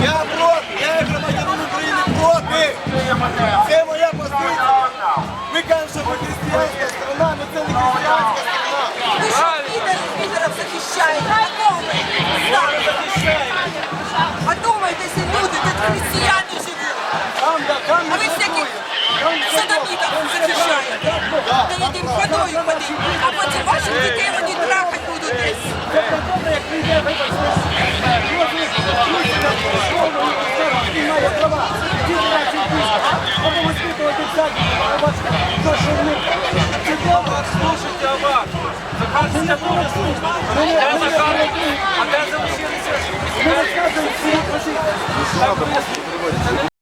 Я проти, я як громадянин України проти. Це моя позиція. Ми кажемо, що ми християнська страна, але це не християнська. росіяни живуть. А ви всяких садомітів захищаєте. Перед їм ходою ходить, а потім ваших дітей вони трахати будуть десь. Слушайте, а вас? Захар Сидоров. всі позиції.